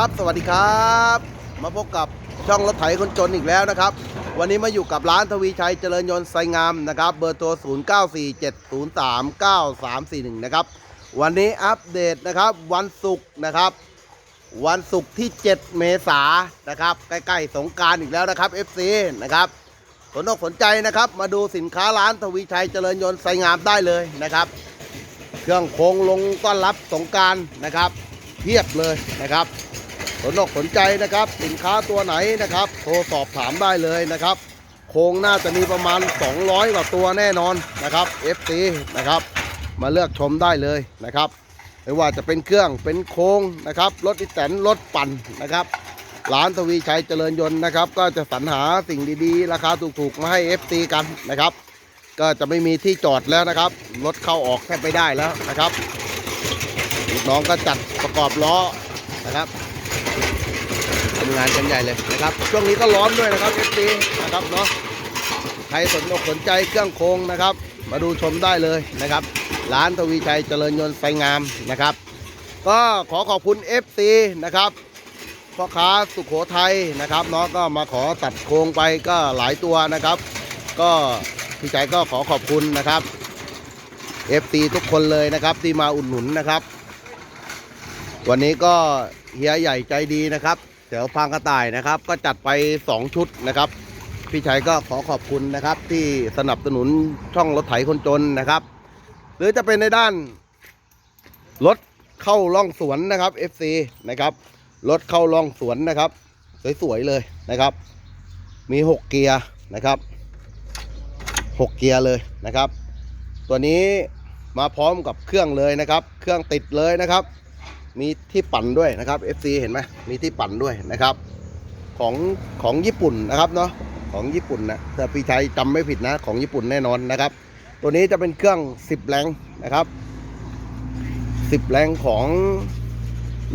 ครับสวัสดีครับ มาพบกับช่องรถไถคนจนอีกแล้วนะครับ วันนี้มาอยู่กับร้านทวีชัยเจริญยนต์ไซงามนะครับ เบอร์โทร0947039341 นะครับ วันนี้อัปเดตนะครับวันศุกร์นะครับ วันศุกร์ที่ 7 เมษายนนะครับ ใกล้ๆสงการอีกแล้วนะครับ FC นะครับสนอกสนใจนะครับ มาดูสินค้าร้านทวีชัยเจริญยนต์ไซงามได้เลยนะครับ เครื่องโครงลงต้อนรับสงการนะครับเพียบเลยนะครับ สนอกสนใจนะครับสินค้าตัวไหนนะครับ โทรสอบถามได้เลยนะครับ โครงน่าจะมีประมาณ 200กว่าตัวแน่นอนนะครับ FC นะครับ มาเลือกชมได้เลยนะครับไม่ว่าจะเป็นเครื่องเป็นโครงนะครับรถอีแตนรถปั่นนะครับร้านทวีชัยเจริญยนต์นะครับ ก็จะสรรหาสิ่งดีๆ ราคาถูกๆมาให้ FC กันนะครับ ก็จะไม่มีที่จอดแล้วนะครับรถเข้าออกแทบไม่ได้แล้วนะครับลูกน้องก็จัดประกอบล้อนะครับ ทำงานกันใหญ่เลยนะครับ ช่วงนี้ก็ร้อนด้วยนะครับเอฟซีนะครับเนาะใครสนอกสนใจเครื่องโครงนะครับ มาดูชมได้เลยนะครับ ร้านทวีชัยเจริญยนต์ไซงามนะครับ ก็ขอขอบคุณ FC นะครับพ่อค้าสุขโขทัยนะครับเนาะก็มาขอตัดโครงไปก็หลายตัวนะครับ ก็พี่ใจก็ขอขอบคุณนะครับ FC ทุกคนเลยนะครับที่มาอุดหนุนนะครับ วันนี้ก็ เฮียใหญ่ใจดีนะครับแถวพางกระต่ายนะครับ ก็จัดไป 2 ชุดนะครับ พี่ชัยก็ขอขอบคุณนะครับ ที่สนับสนุนช่องรถไถคนจนนะครับ หรือจะเป็นในด้านรถเข้าล่องสวนนะครับ FC นะครับรถเข้าล่องสวนนะครับ สวยๆเลยนะครับ มี 6 เกียร์นะครับ 6 เกียร์เลยนะครับ ตัวนี้มาพร้อมกับเครื่องเลยนะครับ เครื่องติดเลยนะครับ มีที่ปั่นด้วยนะครับ FC เห็นไหมมีที่ปั่นด้วยนะครับ ของของญี่ปุ่นนะครับเนาะของญี่ปุ่นนะถ้าพี่ชัยจำไม่ผิดนะของญี่ปุ่นแน่นอนนะครับ ตัวนี้จะเป็นเครื่อง 10 แรงนะครับ 10 แรงของ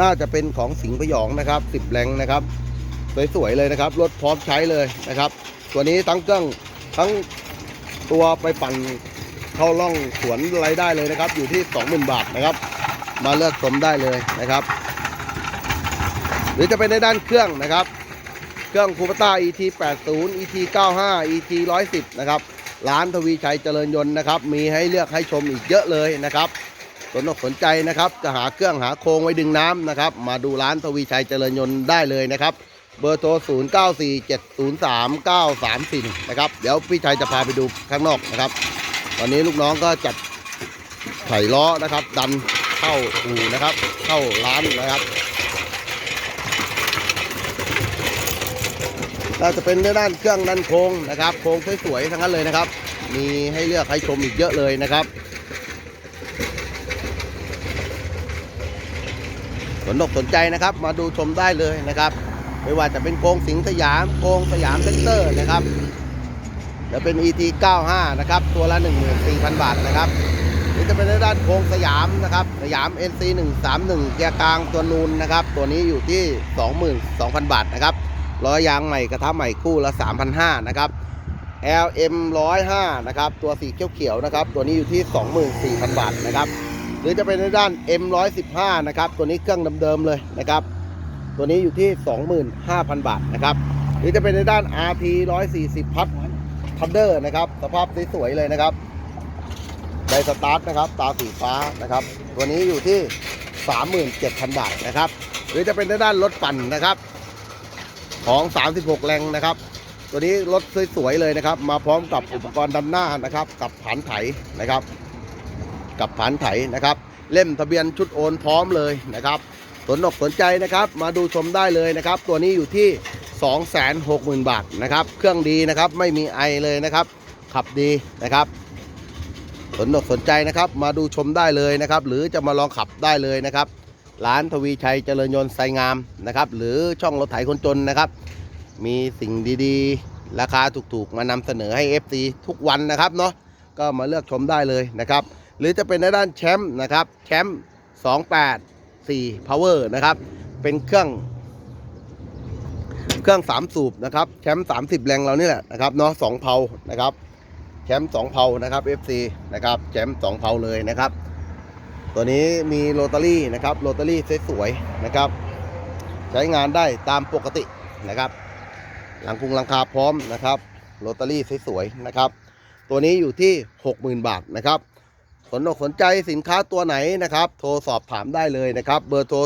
น่าจะเป็นของสิงห์พยองนะครับ 10 แรงนะครับ สวยๆเลยนะครับรถพร้อมใช้เลยนะครับ ตัวนี้ทั้งเครื่องทั้งตัวไปปั่นเข้าล่องสวนอะไรได้เลยนะครับ อยู่ที่ 20,000 บาทนะครับ มาเลือกชมได้เลยนะครับ หรือจะเป็นในด้านเครื่องนะครับ เครื่องคูปต้า ET 80 ET 95 ET 110นะครับร้านทวีชัยเจริญยนต์นะครับ มีให้เลือกให้ชมอีกเยอะเลยนะครับสนอกสนใจนะครับ จะหาเครื่องหาโครงไว้ดึงน้ำนะครับ มาดูร้านทวีชัยเจริญยนต์ได้เลยนะครับ เบอร์โทร 0 9 4 7 0 3 9 3 4 นะครับ เดี๋ยวพี่ชัยจะพาไปดูข้างนอกนะครับ ตอนนี้ลูกน้องก็จัดไถล้อนะครับ ดัน เข้าอู่นะครับ เข้าร้านนะครับเราจะเป็นในด้านเครื่องดันโครงนะครับ โครงสวยๆทั้งนั้นเลยนะครับ มีให้เลือกให้ชมอีกเยอะเลยนะครับสนอกสนใจนะครับ มาดูชมได้เลยนะครับ ไม่ว่าจะเป็นโครงสิงห์สยามโครงสยามเซ็นเตอร์นะครับจะเป็น ET 95 นะครับ ตัวละ 14,000 บาทนะครับ หรือจะเป็นในด้านโครงสยามนะครับ สยาม NC 131เกียร์กลางตัวนูนนะครับ ตัวนี้อยู่ที่ 22,000 บาทนะครับล้อยางใหม่กระทะใหม่คู่ละ 3,500นะครับ LM 105นะครับ ตัวสีเขียวๆนะครับ ตัวนี้อยู่ที่ 24,000 บาทนะครับ หรือจะเป็นในด้าน M 115นะครับ ตัวนี้เครื่องเดิมๆเลยนะครับ ตัวนี้อยู่ที่ 25,000 บาทนะครับ หรือจะเป็นในด้าน RT 140พัดทันเดอร์นะครับ สภาพสวยๆเลยนะครับ ไดสตาร์ทนะครับตาสีฟ้านะครับ ตัวนี้อยู่ที่ 37,000 บาทนะครับ หรือจะเป็นในด้านรถปั่นนะครับ ของ 36 แรงนะครับ ตัวนี้รถสวยๆเลยนะครับ มาพร้อมกับอุปกรณ์ดันหน้านะครับ กับผานไถนะครับ กับผานไถนะครับ เล่มทะเบียนชุดโอนพร้อมเลยนะครับสนอกสนใจนะครับ มาดูชมได้เลยนะครับ ตัวนี้อยู่ที่ 260,000 บาทนะครับ เครื่องดีนะครับ ไม่มีไอเลยนะครับ ขับดีนะครับ สนอกสนใจนะครับ มาดูชมได้เลยนะครับ หรือจะมาลองขับได้เลยนะครับ ร้านทวีชัยเจริญยนต์ไซงามนะครับ หรือช่องรถไถคนจนนะครับ มีสิ่งดีๆ ราคาถูกๆ มานำเสนอให้ FC ทุกวันนะครับเนาะก็มาเลือกชมได้เลยนะครับ หรือจะเป็นในด้านแชมป์นะครับแชมป์284 power นะครับเป็นเครื่องเครื่อง 3 สูบนะครับแชมป์30 แรงเรานี่แหละนะครับเนาะสองเพานะครับ แชมป์2เพานะครับ FC นะครับแชมป์2เพาเลยนะครับ ตัวนี้มีโรตารี่นะครับโรตารี่สวยๆนะครับสช้งานได้ตามปกตินะครับ หลังพุงหลังคาพร้อมนะครับโรตารี่สวยๆนะครับ ตัวนี้อยู่ที่ 60,000 บาทนะครับสนอกสนใจสินค้าตัวไหนนะครับ โทรสอบถามได้เลยนะครับ เบอร์โทร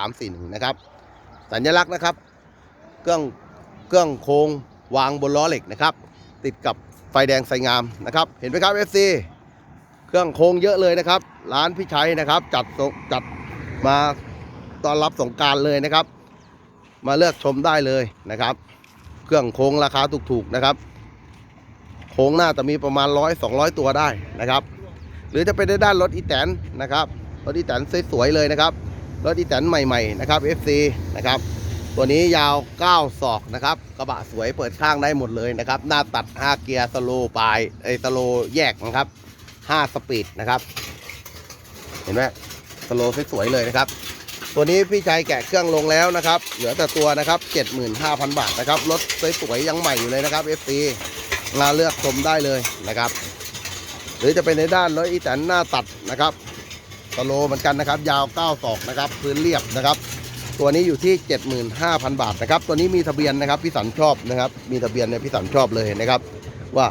0947039341 นะครับ สัญลักษณ์นะครับ เครื่องเครื่องโครง วางบนล้อเหล็กนะครับ ติดกับไฟแดงไสงามนะครับ เห็นไหมครับ FC เครื่องโครงเยอะเลยนะครับ ร้านพี่ชัยนะครับ จัดส่งจัดมาต้อนรับสงการเลยนะครับ มาเลือกชมได้เลยนะครับ เครื่องโครงราคาถูกๆนะครับ โค้งหน้าจะมีประมาณร้อยสองร้อยตัวได้นะครับ หรือจะเป็นในด้านรถอีแตนนะครับรถอีแตนสวยๆเลยนะครับรถอีแตนใหม่ ๆ นะครับ FC นะครับ ตัวนี้ยาว 9 ศอกนะครับ กระบะสวยเปิดข้างได้หมดเลยนะครับ หน้าตัด 5 เกียร์สโลปลายไอสโลแยกนะครับ 5 สปีดนะครับ เห็นไหมสโลสวยๆเลยนะครับ ตัวนี้พี่ชัยแกะเครื่องลงแล้วนะครับ เหลือแต่ตัวนะครับ 75,000 บาทนะครับ รถสวยๆยังใหม่อยู่เลยนะครับ FC มาเลือกชมได้เลยนะครับ หรือจะเป็นในด้านรถอีแตนหน้าตัดนะครับสโลเหมือนกันนะครับ ยาว 9 ศอกนะครับ พื้นเรียบนะครับ ตัวนี้อยู่ที่ 75,000 บาทนะครับ ตัวนี้มีทะเบียนนะครับพี่สันชอบนะครับ มีทะเบียนเนี่ยพี่สันชอบเลยนะครับ ว่า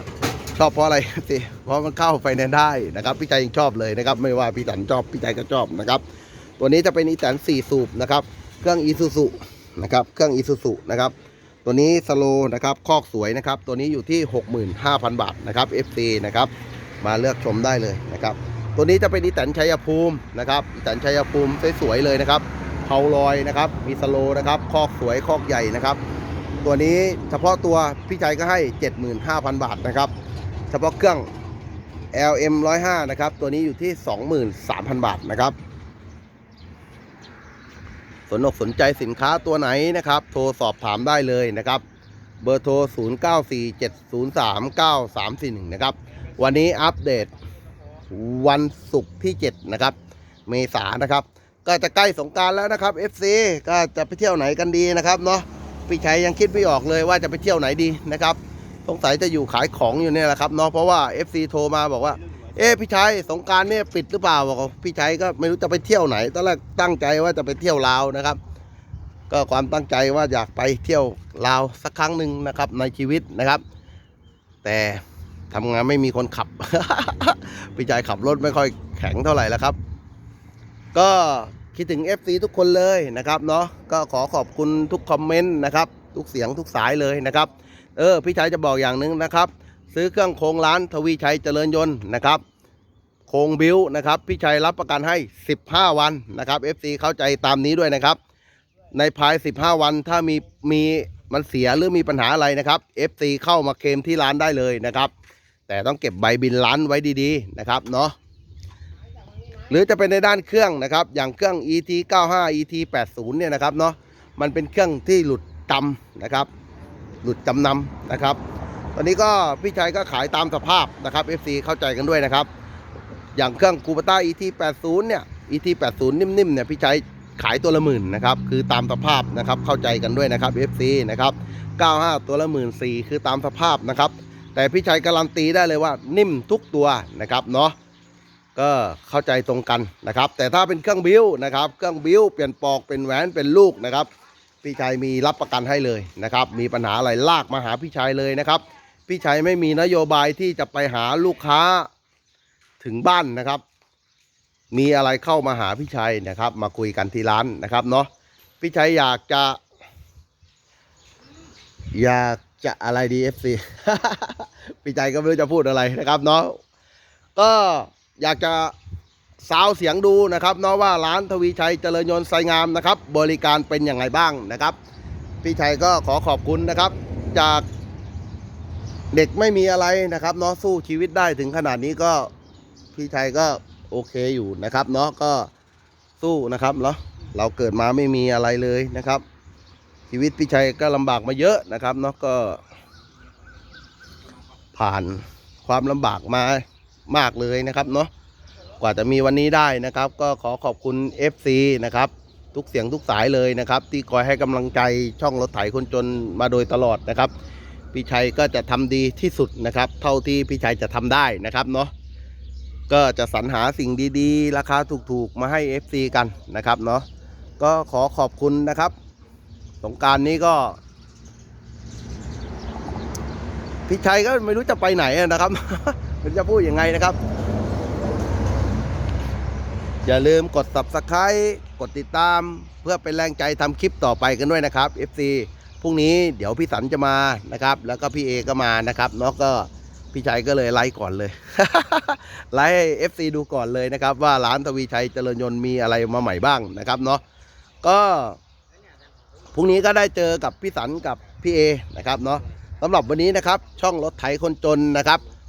ชอบเพราะอะไรสิเพราะมันเข้าไฟแนนซ์ได้นะครับ พี่ใจยังชอบเลยนะครับ ไม่ว่าพี่สันชอบพี่ใจก็ชอบนะครับ ตัวนี้จะเป็นอีแตน4สูบนะครับ เครื่องอีซูซุนะครับ เครื่องอีซูซุนะครับ ตัวนี้สโลนะครับ คอกสวยนะครับ ตัวนี้อยู่ที่ 65,000 บาทนะครับ FC นะครับ มาเลือกชมได้เลยนะครับ ตัวนี้จะเป็นอีแตนชัยภูมินะครับ อีแตนชัยภูมิสวยๆเลยนะครับ เผาลอยนะครับ มีสโลนะครับคอกสวยคอกใหญ่นะครับ ตัวนี้เฉพาะตัวพี่ชัยก็ให้ 75,000 บาทนะครับ เฉพาะเครื่อง LM 105นะครับ ตัวนี้อยู่ที่ 23,000 บาทนะครับ สนอกสนใจสินค้าตัวไหนนะครับ โทรสอบถามได้เลยนะครับ เบอร์โทร 0947039341 นะครับ วันนี้อัปเดตวันศุกร์ที่ 7 นะครับ เมษายนนะครับ ก็จะใกล้สงการแล้วนะครับ FC ก็จะไปเที่ยวไหนกันดีนะครับเนาะพี่ชัยยังคิดไม่ออกเลยว่าจะไปเที่ยวไหนดีนะครับสงสัยจะอยู่ขายของอยู่เนี่ยแหละครับเนาะเพราะว่า FC โทรมาบอกว่า เอ๊พี่ชัยสงการเนี่ยปิดหรือเปล่าบอกพี่ชัยก็ไม่รู้จะไปเที่ยวไหนตอนแรกตั้งใจว่าจะไปเที่ยวลาวนะครับ ก็ความตั้งใจว่าอยากไปเที่ยวลาวสักครั้งหนึ่งนะครับในชีวิตนะครับ แต่ทำงานไม่มีคนขับ พี่ชายขับรถไม่ค่อยแข็งเท่าไหร่แล้วครับ ก็ คิดถึง FC ทุกคนเลยนะครับเนาะก็ขอขอบคุณทุกคอมเมนต์นะครับทุกเสียงทุกสายเลยนะครับ เออพี่ชายจะบอกอย่างหนึ่งนะครับ ซื้อเครื่องโครงร้านทวีชัยเจริญยนต์นะครับโครงบิวนะครับพี่ชัยรับประกันให้ 15 วันนะครับ FC เข้าใจตามนี้ด้วยนะครับ ในภาย 15 วันถ้ามีมีมันเสียหรือมีปัญหาอะไรนะครับ FC เข้ามาเคลมที่ร้านได้เลยนะครับ แต่ต้องเก็บใบบินร้านไว้ดีๆนะครับเนาะ หรือจะเป็นในด้านเครื่องนะครับ อย่างเครื่อง ET 95 ET 80เนี่ยนะครับเนาะมันเป็นเครื่องที่หลุดจำนะครับ หลุดจำนำนะครับ ตอนนี้ก็พี่ชัยก็ขายตามสภาพนะครับ FC เข้าใจกันด้วยนะครับ อย่างเครื่องคูปต้า ET 80เนี่ย ET 80นิ่มๆเนี่ยพี่ชัยขายตัวละหมื่นนะครับคือตามสภาพนะครับเข้าใจกันด้วยนะครับ FC นะครับ 95 ตัวละหมื่นสี่คือตามสภาพนะครับ แต่พี่ชัยการันตีได้เลยว่านิ่มทุกตัวนะครับเนาะ ก็เข้าใจตรงกันนะครับ แต่ถ้าเป็นเครื่องบิ้วนะครับ เครื่องบิ้วเปลี่ยนปอกเป็นแหวนเป็นลูกนะครับ พี่ชัยมีรับประกันให้เลยนะครับ มีปัญหาอะไรลากมาหาพี่ชัยเลยนะครับ พี่ชัยไม่มีนโยบายที่จะไปหาลูกค้าถึงบ้านนะครับ มีอะไรเข้ามาหาพี่ชัยนะครับ มาคุยกันที่ร้านนะครับเนาะพี่ชัยอยากจะ อยากจะอะไรดีเอฟซีพี่ชัยก็ไม่รู้จะพูดอะไรนะครับเนาะก็ อยากจะซาวเสียงดูนะครับเนาะว่าร้านทวีชัยเจริญยนต์ไซงามนะครับ บริการเป็นอย่างไรบ้างนะครับ พี่ชัยก็ขอขอบคุณนะครับ จากเด็กไม่มีอะไรนะครับเนาะสู้ชีวิตได้ถึงขนาดนี้ก็พี่ชัยก็โอเคอยู่นะครับเนาะก็สู้นะครับเนาะเราเกิดมาไม่มีอะไรเลยนะครับ ชีวิตพี่ชัยก็ลำบากมาเยอะนะครับเนาะก็ ผ่านความลำบากมา มากเลยนะครับเนาะกว่าจะมีวันนี้ได้นะครับ ก็ขอขอบคุณ FC นะครับทุกเสียงทุกสายเลยนะครับ ที่คอยให้กำลังใจช่องรถไถคนจนมาโดยตลอดนะครับพี่ชัยก็จะทำดีที่สุดนะครับ เท่าที่พี่ชัยจะทำได้นะครับเนาะก็จะสรรหาสิ่งดีๆ ราคาถูกๆ มาให้ FC กันนะครับเนาะก็ขอขอบคุณนะครับสงการนี้ก็พี่ชัยก็ไม่รู้จะไปไหนนะครับ ไมันจะพูดยังไงนะครับ อย่าลืมกด subscribe กดติดตาม เพื่อเป็นแรงใจทำคลิปต่อไปกันด้วยนะครับ FC พรุ่งนี้เดี๋ยวพี่สันจะมานะครับ แล้วก็พี่เอก็มานะครับเนาะก็พี่ชัยก็เลยไลฟ์ก่อนเลยไลฟ์ให้ FC ดูก่อนเลยนะครับ ว่าร้านทวีชัยเจริญยนต์มีอะไรมาใหม่บ้างนะครับเนาะก็พรุ่งนี้ก็ได้เจอกับพี่สันกับพี่เอนะครับเนาะสำหรับวันนี้นะครับ ช่องรถไถคนจนนะครับ